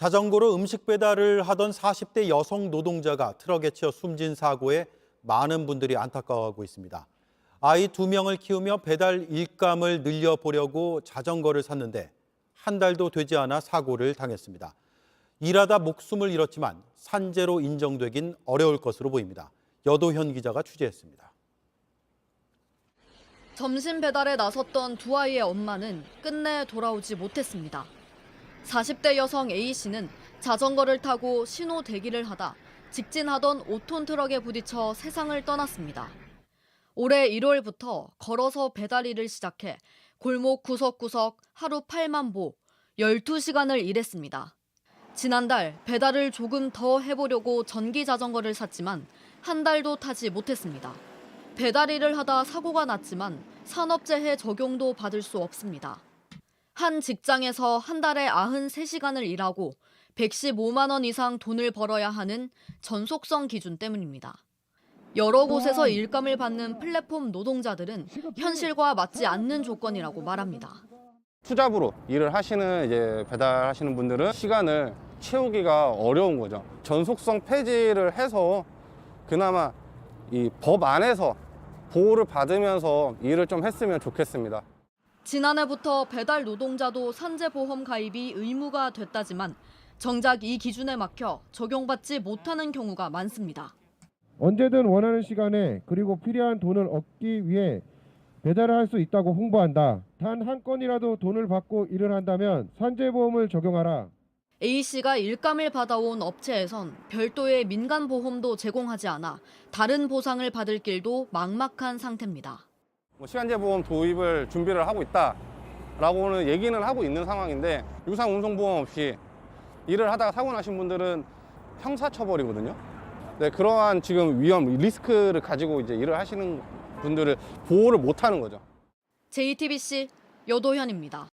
자전거로 음식 배달을 하던 40대 여성 노동자가 트럭에 치여 숨진 사고에 많은 분들이 안타까워하고 있습니다. 아이 두 명을 키우며 배달 일감을 늘려보려고 자전거를 샀는데 한 달도 되지 않아 사고를 당했습니다. 일하다 목숨을 잃었지만 산재로 인정되긴 어려울 것으로 보입니다. 여도현 기자가 취재했습니다. 점심 배달에 나섰던 두 아이의 엄마는 끝내 돌아오지 못했습니다. 40대 여성 A씨는 자전거를 타고 신호 대기를 하다 직진하던 5톤 트럭에 부딪혀 세상을 떠났습니다. 올해 1월부터 걸어서 배달 일을 시작해 골목 구석구석 하루 8만 보, 12시간을 일했습니다. 지난달 배달을 조금 더 해보려고 전기 자전거를 샀지만 한 달도 타지 못했습니다. 배달 일을 하다 사고가 났지만 산업재해 적용도 받을 수 없습니다. 한 직장에서 한 달에 93시간을 일하고 115만 원 이상 돈을 벌어야 하는 전속성 기준 때문입니다. 여러 곳에서 일감을 받는 플랫폼 노동자들은 현실과 맞지 않는 조건이라고 말합니다. 투잡으로 일을 하시는 이제 배달하시는 분들은 시간을 채우기가 어려운 거죠. 전속성 폐지를 해서 그나마 이 법 안에서 보호를 받으면서 일을 좀 했으면 좋겠습니다. 지난해부터 배달 노동자도 산재보험 가입이 의무가 됐다지만 정작 이 기준에 막혀 적용받지 못하는 경우가 많습니다. 언제든 원하는 시간에 그리고 필요한 돈을 얻기 위해 배달을 할 수 있다고 홍보한다. 단 한 건이라도 돈을 받고 일을 한다면 산재보험을 적용하라. A씨가 일감을 받아온 업체에선 별도의 민간보험도 제공하지 않아 다른 보상을 받을 길도 막막한 상태입니다. 뭐 시간제 보험 도입을 준비를 하고 있다라고는 얘기는 하고 있는 상황인데 유상 운송 보험 없이 일을 하다가 사고 나신 분들은 형사처벌이거든요. 네, 그러한 지금 위험 리스크를 가지고 이제 일을 하시는 분들을 보호를 못 하는 거죠. JTBC 여도현입니다.